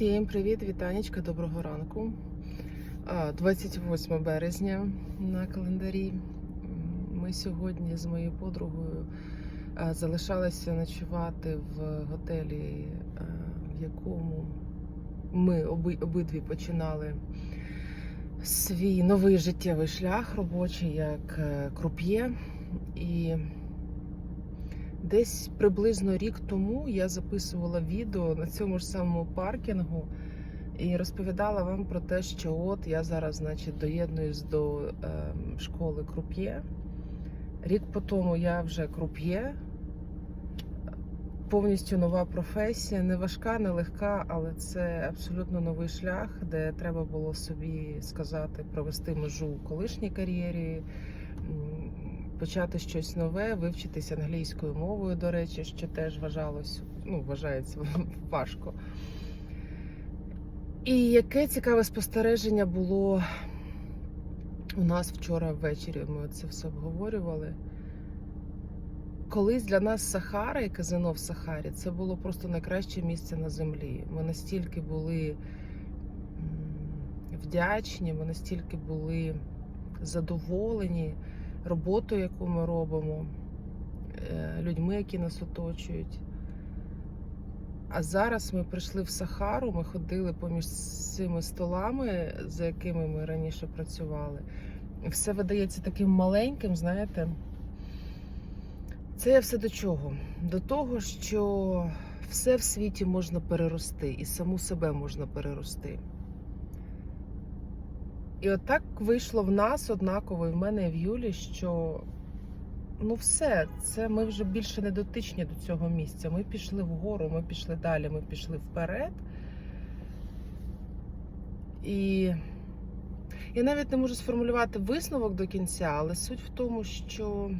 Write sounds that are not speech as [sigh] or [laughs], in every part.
Всім привіт, вітанечка, доброго ранку. 28 березня на календарі. Ми сьогодні з моєю подругою залишалися ночувати в готелі, в якому ми обидві починали свій новий життєвий шлях робочий як е, круп'є. І Десь приблизно рік тому я записувала відео на цьому ж самому паркінгу і розповідала вам про те, що от я зараз, значить, доєднуюсь до е, школи круп'є. Рік по тому я вже круп'є. Повністю нова професія, не важка, не легка, але це абсолютно новий шлях, де треба було собі сказати, провести межу у колишній кар'єрі, почати щось нове, вивчитися англійською мовою, до речі, що теж вважалось, ну, вважається [laughs] важко. І яке цікаве спостереження було у нас вчора ввечері. Ми це все обговорювали. Колись для нас Сахара і казино в Сахарі це було просто найкраще місце на землі. Ми настільки були вдячні, ми настільки були задоволені роботою, яку ми робимо, е, людьми, які нас оточують. А зараз ми прийшли в Сахару, ми ходили поміж цими столами, за якими ми раніше працювали. І все видається таким маленьким, знаєте. Це все до чого? До того, що все в світі можна перерости, і саму себе можна перерости. І от так вийшло в нас однаково, і в мене і в Юлі, що ну все, це ми вже більше не дотичні до цього місця. Ми пішли вгору, ми пішли далі, ми пішли вперед. І я навіть не можу сформулювати висновок до кінця, але суть в тому, що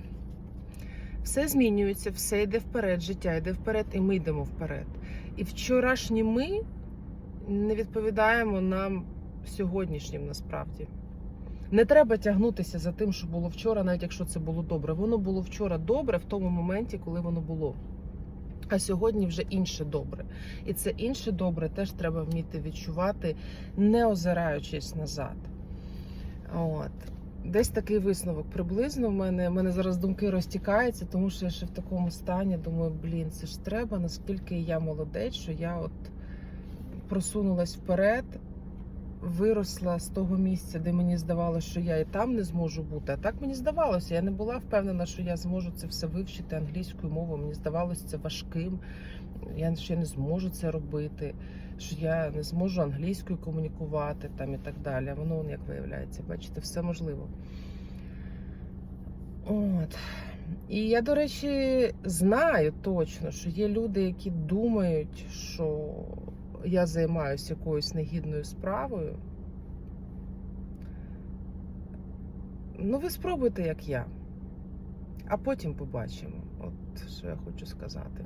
все змінюється, все йде вперед, життя йде вперед, і ми йдемо вперед. І вчорашні ми не відповідаємо нам сьогоднішнім насправді. Не треба тягнутися за тим, що було вчора, навіть якщо це було добре. Воно було вчора добре в тому моменті, коли воно було. А сьогодні вже інше добре. І це інше добре теж треба вміти відчувати, не озираючись назад. От. Десь такий висновок приблизно в мене. В мене зараз думки розтікаються, тому що я ще в такому стані думаю, блін, це ж треба, наскільки я молодець, що я от просунулась вперед, виросла з того місця, де мені здавалося, що я і там не зможу бути. А так мені здавалося. Я не була впевнена, що я зможу це все вивчити англійською мовою. Мені здавалося це важким. Я ще не зможу це робити, що я не зможу англійською комунікувати там і так далі. Воно, як виявляється, бачите, все можливо. От. І я, до речі, знаю точно, що є люди, які думають, що я займаюся якоюсь негідною справою. Ну, ви спробуйте, як я, а потім побачимо. От що я хочу сказати.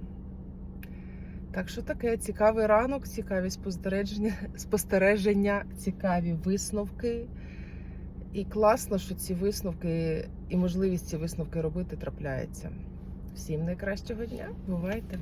Так що таке цікавий ранок, цікаві спостереження, спостереження, цікаві висновки. І класно, що ці висновки і можливість ці висновки робити трапляється. Всім найкращого дня. Бувайте!